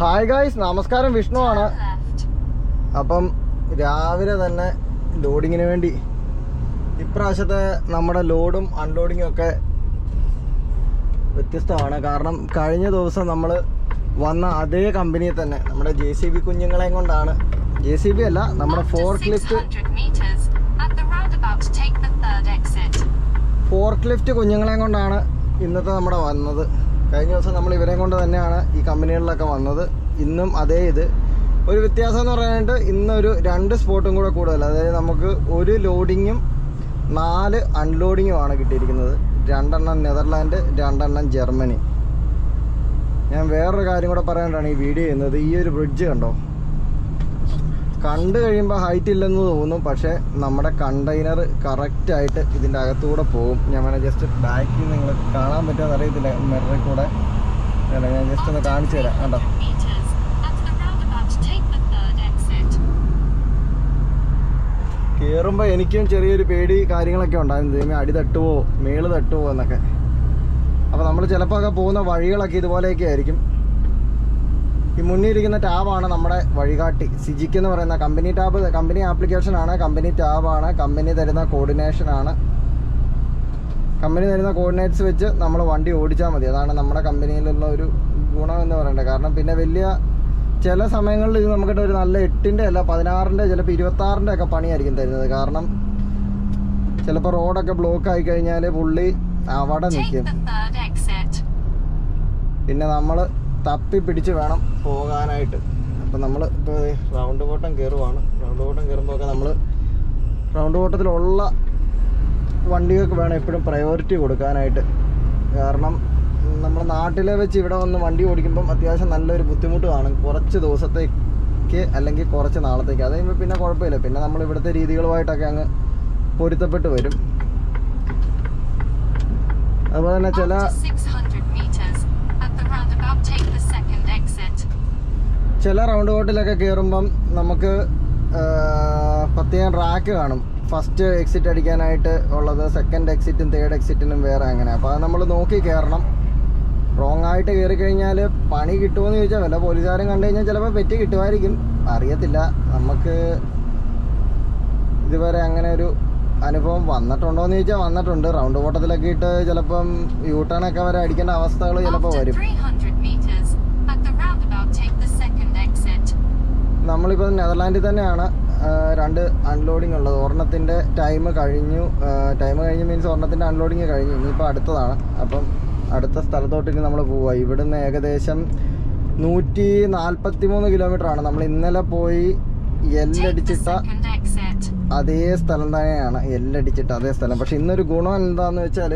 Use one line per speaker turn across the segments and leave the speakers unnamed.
Hi guys നമസ്കാരം വിഷ്ണു ആണ്. അപ്പം രാവിലെ തന്നെ ലോഡിങ്ങിന് വേണ്ടി ഇപ്രാവശ്യത്തെ നമ്മുടെ ലോഡും അൺലോഡിങ്ങും ഒക്കെ വ്യത്യസ്തമാണ്. കാരണം കഴിഞ്ഞ ദിവസം നമ്മൾ വന്ന അതേ കമ്പനിയിൽ തന്നെ നമ്മുടെ ജെ സി ബി കുഞ്ഞുങ്ങളെയും കൊണ്ടാണ്. ജെ സി ബി അല്ല നമ്മുടെ
four
forklift
600 meters, at the roundabout, take the third exit.
Forklift കുഞ്ഞുങ്ങളെയും കൊണ്ടാണ് ഇന്നത്തെ നമ്മുടെ വന്നത്. കഴിഞ്ഞ ദിവസം നമ്മൾ ഇവരെ കൊണ്ട് തന്നെയാണ് ഈ കമ്പനികളിലൊക്കെ വന്നത്. ഇന്നും അതേ ഇത്. ഒരു വ്യത്യാസം എന്ന് പറയാനായിട്ട് ഇന്നൊരു രണ്ട് സ്പോട്ടും കൂടെ കൂടുതൽ. അതായത് നമുക്ക് ഒരു ലോഡിങ്ങും നാല് അൺലോഡിങ്ങുമാണ് കിട്ടിയിരിക്കുന്നത്. രണ്ടെണ്ണം നെതർലാൻഡ് രണ്ടെണ്ണം ജർമ്മനി. ഞാൻ വേറൊരു കാര്യം കൂടെ പറയാനായിട്ടാണ് ഈ വീഡിയോ ചെയ്യുന്നത്. ഈ ഒരു ബ്രിഡ്ജ് കണ്ടോ? കണ്ടു കഴിയുമ്പോൾ ഹൈറ്റ് ഇല്ലെന്ന് തോന്നും പക്ഷേ നമ്മുടെ കണ്ടെയ്നർ കറക്റ്റായിട്ട് ഇതിന്റെ അകത്തൂടെ പോകും. ഞാൻ ജസ്റ്റ് ബാക്കിൽ നിങ്ങൾ കാണാൻ പറ്റുമെന്ന് അറിയത്തില്ല മെററിൽ കൂടെ. ഞാൻ ജസ്റ്റ് ഒന്ന് കാണിച്ചു തരാം. കണ്ടോ?
100 meters, at the roundabout, take the third exit.
കയറുമ്പോൾ എനിക്കും ചെറിയൊരു പേടി കാര്യങ്ങളൊക്കെ ഉണ്ടായിരുന്നു. ദൈവമേ അടി തട്ടുവോ മേൾ തട്ടുവോ എന്നൊക്കെ. അപ്പോൾ നമ്മൾ ചിലപ്പോൾ ഒക്കെ പോകുന്ന വഴികളൊക്കെ ഇതുപോലെയൊക്കെ ആയിരിക്കും. ഈ മുന്നിൽ ഇരിക്കുന്ന ടാബാണ് നമ്മുടെ വഴികാട്ടി. സിജിക്ക് എന്ന് പറയുന്ന കമ്പനി ടാബ് കമ്പനി ആപ്ലിക്കേഷൻ ആണ് കമ്പനി ടാബാണ് കമ്പനി തരുന്ന കോർഡിനേഷൻ ആണ്. കമ്പനി തരുന്ന കോർഡിനേറ്റ്സ് വെച്ച് നമ്മൾ വണ്ടി ഓടിച്ചാൽ മതി. അതാണ് നമ്മുടെ കമ്പനിയിലുള്ള ഒരു ഗുണം എന്ന് പറയേണ്ടത് കാരണം പിന്നെ വലിയ ചില സമയങ്ങളിൽ ഇത് നമുക്കിട്ട് ഒരു നല്ല എട്ടിന്റെ അല്ല പതിനാറിന്റെ ചിലപ്പോൾ ഇരുപത്താറിന്റെ ഒക്കെ പണിയായിരിക്കും തരുന്നത്. കാരണം ചിലപ്പോൾ റോഡൊക്കെ ബ്ലോക്ക് ആയി കഴിഞ്ഞാൽ പുള്ളി അവിടെ നിൽക്കും. പിന്നെ നമ്മൾ തപ്പി പിടിച്ച് വേണം പോകാനായിട്ട്. അപ്പം നമ്മൾ ഇപ്പോൾ റൗണ്ട് ബോട്ടം കയറുവാണ് റൗണ്ട് ബോട്ടം കയറുമ്പോൾ ഒക്കെ നമ്മൾ റൗണ്ട് ബോട്ടത്തിലുള്ള വണ്ടികൾക്ക് വേണം എപ്പോഴും പ്രയോറിറ്റി കൊടുക്കാനായിട്ട്. കാരണം നമ്മുടെ നാട്ടിലെ വെച്ച് ഇവിടെ വന്ന് വണ്ടി ഓടിക്കുമ്പം അത്യാവശ്യം നല്ലൊരു ബുദ്ധിമുട്ട് കാണും. കുറച്ച് ദിവസത്തേക്ക് അല്ലെങ്കിൽ കുറച്ച് നാളത്തേക്ക്. അത് കഴിയുമ്പോൾ പിന്നെ കുഴപ്പമില്ല. പിന്നെ നമ്മൾ ഇവിടുത്തെ രീതികളുമായിട്ടൊക്കെ അങ്ങ് പൊരുത്തപ്പെട്ട് വരും. അതുപോലെ തന്നെ ചില ചില റൗണ്ട് ബോട്ടിലൊക്കെ കയറുമ്പം നമുക്ക് പ്രത്യേകം റാക്ക് കാണും. ഫസ്റ്റ് എക്സിറ്റ് അടിക്കാനായിട്ട് ഉള്ളത് സെക്കൻഡ് എക്സിറ്റും തേർഡ് എക്സിറ്റിനും വേറെ അങ്ങനെ. അപ്പോൾ അത് നമ്മൾ നോക്കി കയറണം റോങ് ആയിട്ട് കയറി കഴിഞ്ഞാൽ പണി കിട്ടുമെന്ന് ചോദിച്ചാൽ വല്ല പോലീസുകാരും കണ്ടു കഴിഞ്ഞാൽ ചിലപ്പോൾ പെറ്റി കിട്ടുമായിരിക്കും. അറിയത്തില്ല. നമുക്ക് ഇതുവരെ അങ്ങനെ ഒരു അനുഭവം വന്നിട്ടുണ്ടോ എന്ന് ചോദിച്ചാൽ വന്നിട്ടുണ്ട്. റൗണ്ട് ബോട്ടത്തിലൊക്കെ ഇട്ട് ചിലപ്പം യൂ ടേൺ ഒക്കെ വരെ അടിക്കേണ്ട അവസ്ഥകൾ ചിലപ്പോൾ വരും. നമ്മളിപ്പോൾ നെതർലാൻഡിൽ തന്നെയാണ് രണ്ട് അൺലോഡിംഗ് ഉള്ളത്. ഒരെണ്ണത്തിന്റെ ടൈം കഴിഞ്ഞു ടൈം കഴിഞ്ഞു മീൻസ് ഒരെണ്ണത്തിന്റെ അൺലോഡിങ് കഴിഞ്ഞു. ഇനിയിപ്പോൾ അടുത്തതാണ്. അപ്പം അടുത്ത സ്ഥലത്തോട്ട് ഇനി നമ്മൾ പോവുക ഇവിടുന്ന് ഏകദേശം നൂറ്റി നാൽപ്പത്തി മൂന്ന് കിലോമീറ്റർ ആണ്. നമ്മൾ ഇന്നലെ പോയി എല്ലടിച്ചിട്ട അതേ സ്ഥലം തന്നെയാണ്. എല്ലടിച്ചിട്ട അതേ സ്ഥലം. പക്ഷെ ഇന്നൊരു ഗുണം എന്താണെന്ന് വെച്ചാൽ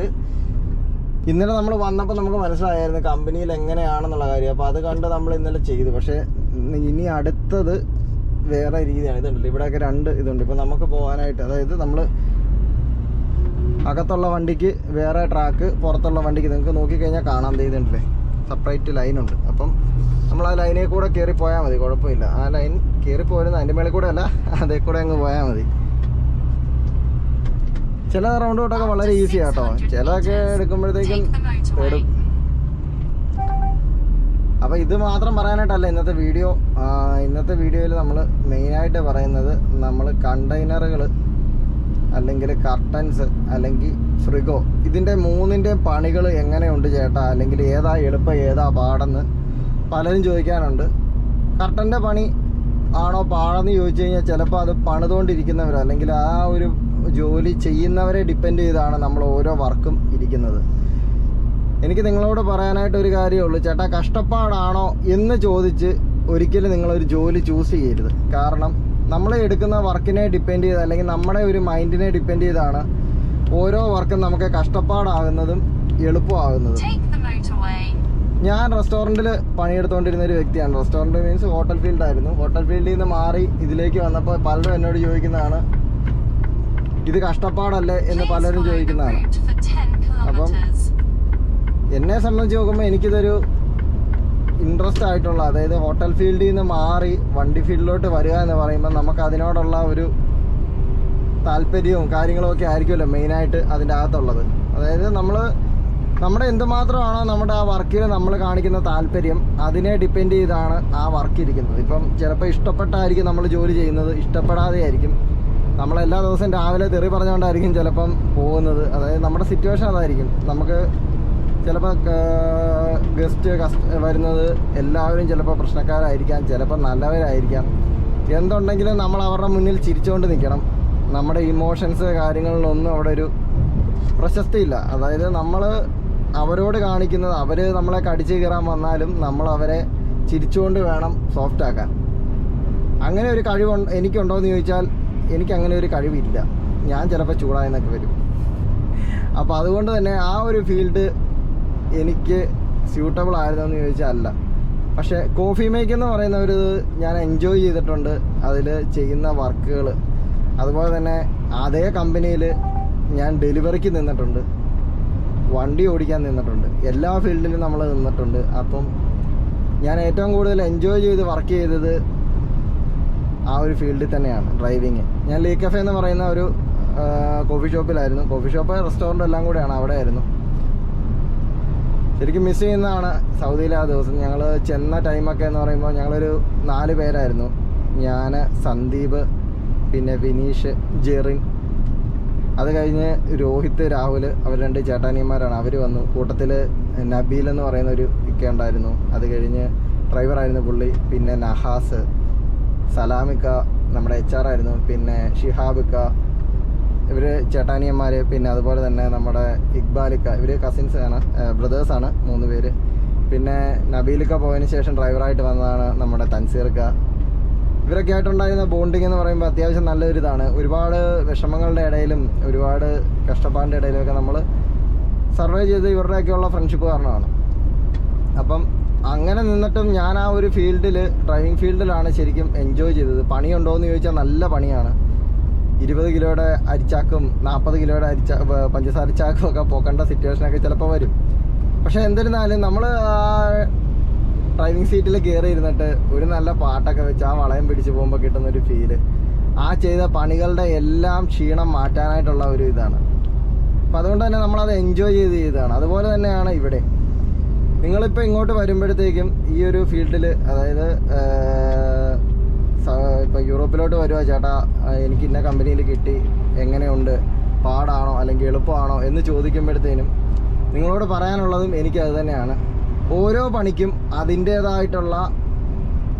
ഇന്നലെ നമ്മൾ വന്നപ്പോൾ നമുക്ക് മനസ്സിലായിരുന്നു കമ്പനിയിൽ എങ്ങനെയാണെന്നുള്ള കാര്യം. അപ്പോൾ അത് കണ്ട് നമ്മൾ ഇന്നലെ ചെയ്തു. പക്ഷേ ഇനി അടുത്തത് വേറെ രീതിയാണ്. ഇതുണ്ടല്ലോ. ഇവിടെയൊക്കെ രണ്ട് ഇതുണ്ട്. ഇപ്പോൾ നമുക്ക് പോകാനായിട്ട് അതായത് നമ്മൾ അകത്തുള്ള വണ്ടിക്ക് വേറെ ട്രാക്ക് പുറത്തുള്ള വണ്ടിക്ക് നിങ്ങൾക്ക് നോക്കിക്കഴിഞ്ഞാൽ കാണാൻ ചെയ്തിട്ടുണ്ടല്ലേ സെപ്പറേറ്റ് ലൈനുണ്ട് അപ്പം നമ്മൾ ആ ലൈനിൽ കൂടെ കയറി പോയാൽ മതി. കുഴപ്പമില്ല. ആ ലൈൻ കയറി പോരുന്ന അതിന്റെ മേളിൽ കൂടെ അല്ല അതേ കൂടെ അങ്ങ് പോയാൽ മതി. ചില റൗണ്ട് ഔട്ടൊക്കെ വളരെ ഈസിയാട്ടോ ചിലതൊക്കെ എടുക്കുമ്പോഴത്തേക്കും അപ്പോൾ ഇത് മാത്രം പറയാനായിട്ടല്ല ഇന്നത്തെ വീഡിയോ ഇന്നത്തെ വീഡിയോയിൽ നമ്മൾ മെയിനായിട്ട് പറയുന്നത് നമ്മൾ കണ്ടെയ്നറുകൾ അല്ലെങ്കിൽ കർട്ടൻസ് അല്ലെങ്കിൽ ഫ്രിഗോ ഇതിന്റെ മൂന്നിന്റെ പണികൾ എങ്ങനെയുണ്ട് ചേട്ടാ? അല്ലെങ്കിൽ ഏതാ എളുപ്പം ഏതാ പാടെന്ന് പലരും ചോദിക്കാനുണ്ട്. കർട്ടന്റെ പണി ആണോ പാടെന്ന് ചോദിച്ചു കഴിഞ്ഞാൽ ചിലപ്പോൾ അത് പണിതുകൊണ്ടിരിക്കുന്നവർ അല്ലെങ്കിൽ ആ ഒരു ജോലി ചെയ്യുന്നവരെ ഡിപ്പെൻഡ് ചെയ്താണ് നമ്മൾ ഓരോ വർക്കും ഇരിക്കുന്നത്. എനിക്ക് നിങ്ങളോട് പറയാനായിട്ട് ഒരു കാര്യമേ ഉള്ളൂ. ചേട്ടാ കഷ്ടപ്പാടാണോ എന്ന് ചോദിച്ച് ഒരിക്കലും നിങ്ങളൊരു ജോലി ചൂസ് ചെയ്യരുത്. കാരണം നമ്മൾ എടുക്കുന്ന വർക്കിനെ ഡിപ്പെൻഡ് ചെയ്ത് അല്ലെങ്കിൽ നമ്മുടെ ഒരു മൈൻഡിനെ ഡിപ്പെൻഡ് ചെയ്താണ് ഓരോ വർക്കും നമുക്ക് കഷ്ടപ്പാടാകുന്നതും എളുപ്പമാകുന്നതും. ഞാൻ റെസ്റ്റോറന്റിൽ പണിയെടുത്തുകൊണ്ടിരുന്ന ഒരു വ്യക്തിയാണ്. റെസ്റ്റോറന്റ് മീൻസ് ഹോട്ടൽ ഫീൽഡായിരുന്നു ഹോട്ടൽ ഫീൽഡിൽ നിന്ന് മാറി ഇതിലേക്ക് വന്നപ്പോൾ പലരും എന്നോട് ചോദിക്കുന്നതാണ് ഇത് കഷ്ടപ്പാടല്ലേ? എന്ന് പലരും ചോദിക്കുന്നതാണ്.
route for 10 kilometers.
എന്നെ സംബന്ധിച്ച് നോക്കുമ്പോൾ എനിക്കിതൊരു ഇൻട്രസ്റ്റ് ആയിട്ടുള്ള അതായത് ഹോട്ടൽ ഫീൽഡിൽ നിന്ന് മാറി വണ്ടി ഫീൽഡിലോട്ട് വരിക എന്ന് പറയുമ്പോൾ നമുക്ക് അതിനോടുള്ള ഒരു താല്പര്യവും കാര്യങ്ങളും ഒക്കെ ആയിരിക്കുമല്ലോ മെയിനായിട്ട് അതിന്റെ അകത്തുള്ളത്. അതായത് നമ്മൾ നമ്മുടെ എന്തുമാത്രമാണോ നമ്മുടെ ആ വർക്കിൽ നമ്മൾ കാണിക്കുന്ന താല്പര്യം അതിനെ ഡിപ്പെൻഡ് ചെയ്താണ് ആ വർക്ക് ഇരിക്കുന്നത്. ഇപ്പം ചിലപ്പോൾ ഇഷ്ടപ്പെട്ടായിരിക്കും നമ്മൾ ജോലി ചെയ്യുന്നത് ഇഷ്ടപ്പെടാതെ ആയിരിക്കും നമ്മൾ എല്ലാ ദിവസവും രാവിലെ തെറി പറഞ്ഞുകൊണ്ടായിരിക്കും ചിലപ്പം പോകുന്നത്. അതായത് നമ്മുടെ സിറ്റുവേഷൻ അതായിരിക്കും. നമുക്ക് ചിലപ്പോൾ ഗസ്റ്റ് കസ്റ്റ് വരുന്നത് എല്ലാവരും ചിലപ്പോൾ പ്രശ്നക്കാരായിരിക്കാം ചിലപ്പോൾ നല്ലവരായിരിക്കാം. എന്തുണ്ടെങ്കിലും നമ്മൾ അവരുടെ മുന്നിൽ ചിരിച്ചുകൊണ്ട് നിൽക്കണം നമ്മുടെ ഇമോഷൻസ് കാര്യങ്ങളിലൊന്നും അവിടെ ഒരു പ്രശസ്തിയില്ല. അതായത് നമ്മൾ അവരോട് കാണിക്കുന്നത് അവർ നമ്മളെ കടിച്ചു കയറാൻ വന്നാലും നമ്മൾ അവരെ ചിരിച്ചുകൊണ്ട് വേണം സോഫ്റ്റ് ആക്കാൻ. അങ്ങനെ ഒരു കഴിവ് എനിക്കുണ്ടോ എന്ന് ചോദിച്ചാൽ എനിക്ക് അങ്ങനെ ഒരു കഴിവില്ല. ഞാൻ ചിലപ്പോൾ ചൂടായെന്നൊക്കെ വരും. അപ്പോൾ അതുകൊണ്ട് തന്നെ ആ ഒരു ഫീൽഡ് എനിക്ക് സ്യൂട്ടബിൾ ആയിരുന്നോ എന്ന് ചോദിച്ചാൽ അല്ല പക്ഷേ കോഫി മേക്ക് എന്ന് പറയുന്ന ഒരു ഞാൻ എൻജോയ് ചെയ്തിട്ടുണ്ട് അതിൽ ചെയ്യുന്ന വർക്കുകൾ അതുപോലെ തന്നെ അതേ കമ്പനിയിൽ ഞാൻ ഡെലിവറിക്ക് നിന്നിട്ടുണ്ട്. വണ്ടി ഓടിക്കാൻ നിന്നിട്ടുണ്ട്. എല്ലാ ഫീൽഡിലും നമ്മൾ നിന്നിട്ടുണ്ട്. അപ്പം ഞാൻ ഏറ്റവും കൂടുതൽ എൻജോയ് ചെയ്ത് വർക്ക് ചെയ്തത് ആ ഒരു ഫീൽഡിൽ തന്നെയാണ് ഡ്രൈവിങ് ഞാൻ ലീ കഫേ എന്ന് പറയുന്ന ഒരു കോഫി ഷോപ്പിലായിരുന്നു കോഫി ഷോപ്പ് റെസ്റ്റോറന്റ് എല്ലാം കൂടെയാണ് അവിടെ ആയിരുന്നു ശരിക്കും മിസ് ചെയ്യുന്നതാണ് സൗദിയിലെ ആ ദിവസം. ഞങ്ങൾ ചെന്ന ടൈമൊക്കെ എന്ന് പറയുമ്പോൾ ഞങ്ങളൊരു നാല് പേരായിരുന്നു. ഞാൻ സന്ദീപ് പിന്നെ വിനീഷ് ജെറിൻ. അത് കഴിഞ്ഞ് രോഹിത് രാഹുൽ അവർ രണ്ട് ചേട്ടാനിയന്മാരാണ്. അവർ വന്നു. കൂട്ടത്തിൽ നബീൽ എന്ന് പറയുന്ന ഒരു ഇക്ക ഉണ്ടായിരുന്നു. അത് കഴിഞ്ഞ് ഡ്രൈവറായിരുന്നു പുള്ളി. പിന്നെ നഹാസ് സലാമിക്ക നമ്മുടെ എച്ച് ആർ ആയിരുന്നു. പിന്നെ ഷിഹാബിക്ക ഇവർ ചേട്ടാനിയന്മാർ പിന്നെ അതുപോലെ തന്നെ നമ്മുടെ ഇക്ബാലിക്ക ഇവർ കസിൻസ് ആണ് ബ്രദേഴ്സാണ് മൂന്ന് പേര്. പിന്നെ നബീലിക്ക പോയതിന് ശേഷം ഡ്രൈവറായിട്ട് വന്നതാണ് നമ്മുടെ തൻസീർക്ക ഇവരൊക്കെ ആയിട്ടുണ്ടായിരുന്ന ബോണ്ടിങ് എന്ന് പറയുമ്പോൾ അത്യാവശ്യം നല്ലൊരു ഇതാണ് ഒരുപാട് വിഷമങ്ങളുടെ ഇടയിലും ഒരുപാട് കഷ്ടപ്പാടിന്റെ ഇടയിലൊക്കെ നമ്മൾ സർവേ ചെയ്ത് ഇവരുടെയൊക്കെയുള്ള ഫ്രണ്ട്ഷിപ്പ് കാരണമാണ്. അപ്പം അങ്ങനെ നിന്നിട്ടും ഞാൻ ആ ഒരു ഫീൽഡിൽ ഡ്രൈവിംഗ് ഫീൽഡിലാണ് ശരിക്കും എൻജോയ് ചെയ്തത്. പണിയുണ്ടോ എന്ന് ചോദിച്ചാൽ നല്ല പണിയാണ്. ഇരുപത് കിലോയുടെ അരിച്ചാക്കും നാൽപ്പത് കിലോയുടെ അരിച്ച പഞ്ചസാര ചാക്കും ഒക്കെ പോക്കേണ്ട സിറ്റുവേഷനൊക്കെ ചിലപ്പോൾ വരും. പക്ഷേ എന്നിരുന്നാലും നമ്മൾ ഡ്രൈവിംഗ് സീറ്റിൽ കയറി ഇരുന്നിട്ട് ഒരു നല്ല പാട്ടൊക്കെ വെച്ച് ആ വളയം പിടിച്ച് പോകുമ്പോൾ കിട്ടുന്നൊരു ഫീൽ ആ ചെയ്ത പണികളുടെ എല്ലാം ക്ഷീണം മാറ്റാനായിട്ടുള്ള ഒരു ഇതാണ്. അപ്പം അതുകൊണ്ട് തന്നെ നമ്മളത് എൻജോയ് ചെയ്ത് ചെയ്തതാണ് അതുപോലെ തന്നെയാണ് ഇവിടെ. നിങ്ങളിപ്പോൾ ഇങ്ങോട്ട് വരുമ്പോഴത്തേക്കും ഈ ഒരു ഫീൽഡിൽ അതായത് ഇപ്പോൾ യൂറോപ്പിലോട്ട് വരുവാ ചേട്ടാ. എനിക്ക് ഇന്ന കമ്പനിയിൽ കിട്ടി. എങ്ങനെയുണ്ട്? പാടാണോ? അല്ലെങ്കിൽ എളുപ്പമാണോ? എന്ന് ചോദിക്കുമ്പോഴത്തേനും നിങ്ങളോട് പറയാനുള്ളതും എനിക്ക് അത് തന്നെയാണ്. ഓരോ പണിക്കും അതിന്റേതായിട്ടുള്ള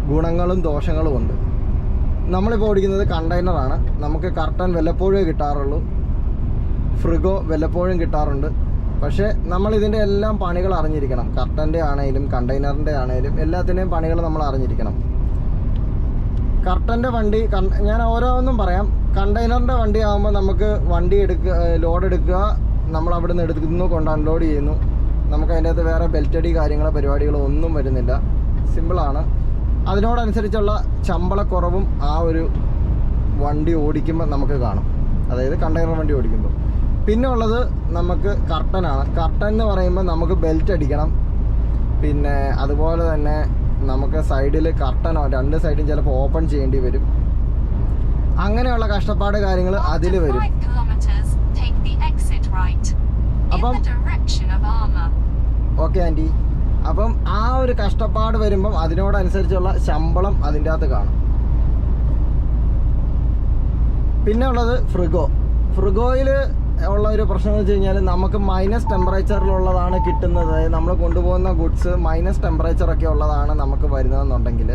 ഗുണങ്ങളും ദോഷങ്ങളും ഉണ്ട്. നമ്മളിപ്പോൾ ഓടിക്കുന്നത് കണ്ടെയ്നറാണ് നമുക്ക് കർട്ടൻ വല്ലപ്പോഴേ കിട്ടാറുള്ളൂ. ഫ്രിഗോ വല്ലപ്പോഴും കിട്ടാറുണ്ട്. പക്ഷേ നമ്മൾ ഇതിന്റെ എല്ലാം പണികൾ അറിഞ്ഞിരിക്കണം. കർട്ടന്റെ ആണെങ്കിലും കണ്ടെയ്നറിന്റെ ആണെങ്കിലും എല്ലാത്തിന്റെയും പണികൾ നമ്മൾ അറിഞ്ഞിരിക്കണം. കർട്ടന്റെ വണ്ടി ഞാൻ ഓരോന്നും പറയാം. കണ്ടെയ്നറിന്റെ വണ്ടി ആകുമ്പോൾ നമുക്ക് വണ്ടി എടുക്കുക ലോഡ് എടുക്കുക. നമ്മൾ അവിടെ നിന്ന് എടുക്കുന്നു കൊണ്ട് അൺലോഡ് ചെയ്യുന്നു. നമുക്ക് അതിന്റെ അകത്ത് വേറെ ബെൽറ്റടി കാര്യങ്ങളോ പരിപാടികളോ ഒന്നും വരുന്നില്ല. സിമ്പിളാണ് അതിനോടനുസരിച്ചുള്ള ശമ്പളക്കുറവും ആ ഒരു വണ്ടി ഓടിക്കുമ്പോൾ നമുക്ക് കാണും. അതായത് കണ്ടെയ്നർ വണ്ടി ഓടിക്കുമ്പോൾ പിന്നെ ഉള്ളത് നമുക്ക് കർട്ടനാണ്. കർട്ടൻ എന്ന് പറയുമ്പോൾ നമുക്ക് ബെൽറ്റ് അടിക്കണം. പിന്നെ അതുപോലെ തന്നെ നമുക്ക് സൈഡിൽ കർട്ടനോ രണ്ട് സൈഡും ചിലപ്പോൾ ഓപ്പൺ ചെയ്യേണ്ടി വരും. അങ്ങനെയുള്ള കഷ്ടപ്പാട് കാര്യങ്ങൾ അതിൽ വരും.
5 kilometers, take the exit right. In
അപ്പം-. ഓക്കെ ആന്റി അപ്പം ആ ഒരു കഷ്ടപ്പാട് വരുമ്പം അതിനോടനുസരിച്ചുള്ള ശമ്പളം അതിന്റെ അകത്ത് കാണും. പിന്നെ ഉള്ളത് ഫ്രിഗോ. ഫ്രിഗോയിൽ ഒരു പ്രശ്നം എന്ന് വെച്ച് കഴിഞ്ഞാൽ നമുക്ക് മൈനസ് ടെമ്പറേച്ചറിലുള്ളതാണ് കിട്ടുന്നത്. അതായത് നമ്മൾ കൊണ്ടുപോകുന്ന ഗുഡ്സ് മൈനസ് ടെമ്പറേച്ചറൊക്കെ ഉള്ളതാണ് നമുക്ക് വരുന്നതെന്നുണ്ടെങ്കിൽ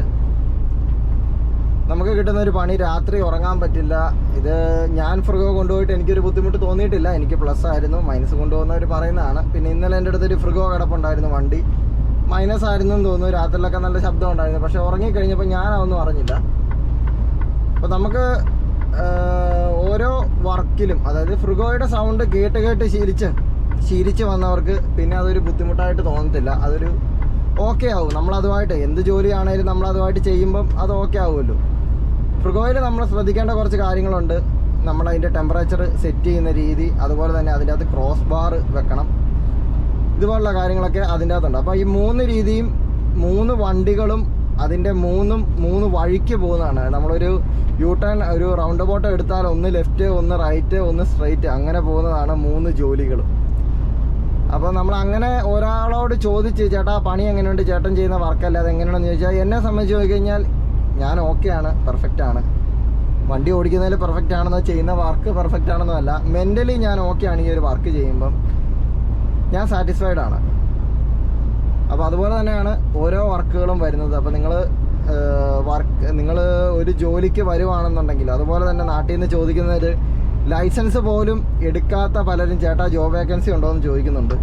നമുക്ക് കിട്ടുന്ന ഒരു പണി രാത്രി ഉറങ്ങാൻ പറ്റില്ല. ഇത് ഞാൻ ഫ്രിഗോ കൊണ്ടുപോയിട്ട് എനിക്കൊരു ബുദ്ധിമുട്ട് തോന്നിയിട്ടില്ല. എനിക്ക് പ്ലസ് ആയിരുന്നു. മൈനസ് കൊണ്ടുപോകുന്നവർ പറയുന്നതാണ്. പിന്നെ ഇന്നലെ എന്റെ അടുത്തൊരു ഫ്രിഗോ കിടപ്പുണ്ടായിരുന്നു വണ്ടി. മൈനസ് ആയിരുന്നു എന്ന് തോന്നുന്നു. രാത്രിയിലൊക്കെ നല്ല ശബ്ദം ഉണ്ടായിരുന്നു. പക്ഷെ ഉറങ്ങിക്കഴിഞ്ഞപ്പോൾ ഞാൻ അതൊന്നും അറിഞ്ഞില്ല. അപ്പോൾ നമുക്ക് ഓരോ വർക്കിലും അതായത് ഫ്രിഗോയുടെ സൗണ്ട് കേട്ട് കേട്ട് ശീലിച്ച് ശീലിച്ച് വന്നവർക്ക് പിന്നെ അതൊരു ബുദ്ധിമുട്ടായിട്ട് തോന്നത്തില്ല. അതൊരു ഓക്കെ ആവും. നമ്മളതുമായിട്ട് എന്ത് ജോലിയാണേലും നമ്മളതുമായിട്ട് ചെയ്യുമ്പം അത് ഓക്കെ ആവുമല്ലോ. ഫ്രിഗോയിൽ നമ്മൾ ശ്രദ്ധിക്കേണ്ട കുറച്ച് കാര്യങ്ങളുണ്ട്. നമ്മൾ അതിന്റെ ടെമ്പറേച്ചർ സെറ്റ് ചെയ്യുന്ന രീതി അതുപോലെ തന്നെ അതിന്റെ അകത്ത് ക്രോസ് ബാർ വെക്കണം. ഇതുപോലുള്ള കാര്യങ്ങളൊക്കെ അതിന്റെ അകത്തുണ്ട് അപ്പോൾ ഈ മൂന്ന് രീതിയും മൂന്ന് വണ്ടികളും അതിന്റെ മൂന്നും മൂന്ന് വഴിക്ക് പോകുന്നതാണ്. നമ്മളൊരു യൂ ടേൺ ഒരു റൗണ്ട് ബോട്ട് എടുത്താൽ ഒന്ന് ലെഫ്റ്റ് ഒന്ന് റൈറ്റ് ഒന്ന് സ്ട്രൈറ്റ് അങ്ങനെ പോകുന്നതാണ് മൂന്ന് ജോലികളും. അപ്പോൾ നമ്മൾ അങ്ങനെ ഒരാളോട് ചോദിച്ച് ചേട്ടാ പണി എങ്ങനെയുണ്ട്? ചേട്ടൻ ചെയ്യുന്ന വർക്കല്ല? അത് എങ്ങനെയാണെന്ന് ചോദിച്ചാൽ എന്നെ സംബന്ധിച്ച് നോക്കി കഴിഞ്ഞാൽ ഞാൻ ഓക്കെയാണ് പെർഫെക്റ്റ് ആണ്. വണ്ടി ഓടിക്കുന്നതിൽ പെർഫെക്റ്റ് ആണെന്നോ ചെയ്യുന്ന വർക്ക് പെർഫെക്റ്റ് ആണെന്നോ അല്ല. മെന്റലി ഞാൻ ഓക്കെയാണ് ഈ ഒരു വർക്ക് ചെയ്യുമ്പം. ഞാൻ സാറ്റിസ്ഫൈഡ് ആണ്. അപ്പോൾ അതുപോലെ തന്നെയാണ് ഓരോ വർക്കുകളും വരുന്നത്. അപ്പോൾ നിങ്ങൾ വർക്ക് നിങ്ങൾ ഒരു ജോലിക്ക് വരുവാണെന്നുണ്ടെങ്കിൽ അതുപോലെ തന്നെ നാട്ടിൽ നിന്ന് ചോദിക്കുന്നത് ലൈസൻസ് പോലും എടുക്കാത്ത പലരും ചേട്ടാ ജോബ് വേക്കൻസി ഉണ്ടോ എന്ന് ചോദിക്കുന്നുണ്ട്.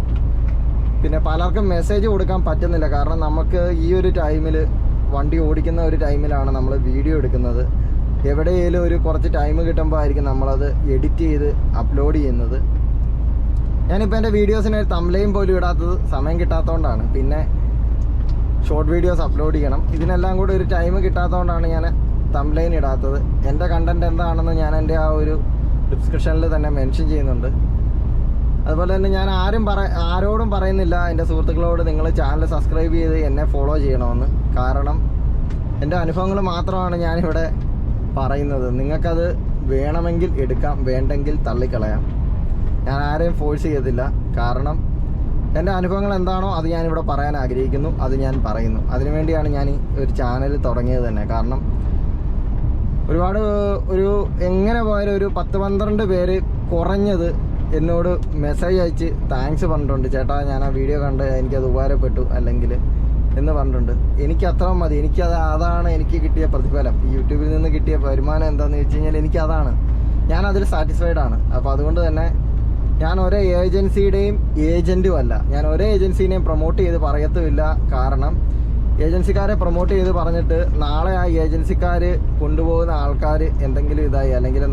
പിന്നെ പലർക്കും മെസ്സേജ് കൊടുക്കാൻ പറ്റുന്നില്ല. കാരണം നമുക്ക് ഈ ഒരു ടൈമിൽ വണ്ടി ഓടിക്കുന്ന ഒരു ടൈമിലാണ് നമ്മൾ വീഡിയോ എടുക്കുന്നത്. എവിടെയെങ്കിലും ഒരു കുറച്ച് ടൈം കിട്ടുമ്പോൾ ആയിരിക്കും നമ്മളത് എഡിറ്റ് ചെയ്ത് അപ്ലോഡ് ചെയ്യുന്നത്. ഞാനിപ്പോൾ എന്റെ വീഡിയോസിന് ഒരു തമ്മിലേയും പോലും ഇടാത്തത് സമയം കിട്ടാത്തതുകൊണ്ടാണ് പിന്നെ ഷോർട്ട് വീഡിയോസ് അപ്ലോഡ് ചെയ്യണം. ഇതിനെല്ലാം കൂടി ഒരു ടൈം കിട്ടാത്തതുകൊണ്ടാണ് ഞാൻ തംലൈൻ ഇടാത്തത്. എന്റെ കണ്ടന്റ് എന്താണെന്ന് ഞാൻ എന്റെ ആ ഒരു ഡിസ്ക്രിപ്ഷനിൽ തന്നെ മെൻഷൻ ചെയ്യുന്നുണ്ട്. അതുപോലെ തന്നെ ഞാൻ ആരും പറ ആരോടും പറയുന്നില്ല. എന്റെ സുഹൃത്തുക്കളോട് നിങ്ങൾ ചാനൽ സബ്സ്ക്രൈബ് ചെയ്ത് എന്നെ ഫോളോ ചെയ്യണമെന്ന്. കാരണം എന്റെ അനുഭവങ്ങൾ മാത്രമാണ് ഞാനിവിടെ പറയുന്നത്. നിങ്ങൾക്കത് വേണമെങ്കിൽ എടുക്കാം വേണ്ടെങ്കിൽ തള്ളിക്കളയാം. ഞാൻ ആരെയും ഫോഴ്സ് ചെയ്തില്ല കാരണം എന്റെ അനുഭവങ്ങൾ എന്താണോ അത് ഞാനിവിടെ പറയാൻ ആഗ്രഹിക്കുന്നു. അത് ഞാൻ പറയുന്നു. അതിനുവേണ്ടിയാണ് ഞാൻ ഒരു ചാനൽ തുടങ്ങിയത് തന്നെ. കാരണം ഒരുപാട് ഒരു എങ്ങനെ പോയാലും ഒരു പത്ത് പന്ത്രണ്ട് പേര് കുറഞ്ഞത് എന്നോട് മെസ്സേജ് അയച്ച് താങ്ക്സ് പറഞ്ഞിട്ടുണ്ട്. ചേട്ടാ ഞാൻ ആ വീഡിയോ കണ്ട് എനിക്കത് ഉപകാരപ്പെട്ടു അല്ലെങ്കിൽ എന്ന് പറഞ്ഞിട്ടുണ്ട്. എനിക്ക് അത്ര മതി. എനിക്കത് അതാണ് എനിക്ക് കിട്ടിയ പ്രതിഫലം. യൂട്യൂബിൽ നിന്ന് കിട്ടിയ വരുമാനം എന്താണെന്ന് വെച്ച് കഴിഞ്ഞാൽ എനിക്കതാണ്. ഞാൻ അതിൽ സാറ്റിസ്ഫൈഡ് ആണ്. അപ്പോൾ അതുകൊണ്ട് തന്നെ ഞാൻ ഒരേ ഏജൻസിയുടെയും ഏജന്റും അല്ല. ഞാൻ ഒരേ ഏജൻസിനെയും പ്രൊമോട്ട് ചെയ്ത് പറയത്തുമില്ല. കാരണം ഏജൻസിക്കാരെ പ്രൊമോട്ട് ചെയ്ത് പറഞ്ഞിട്ട് നാളെ ആ ഏജൻസിക്കാർ കൊണ്ടുപോകുന്ന ആൾക്കാർ എന്തെങ്കിലും ഇതായി അല്ലെങ്കിൽ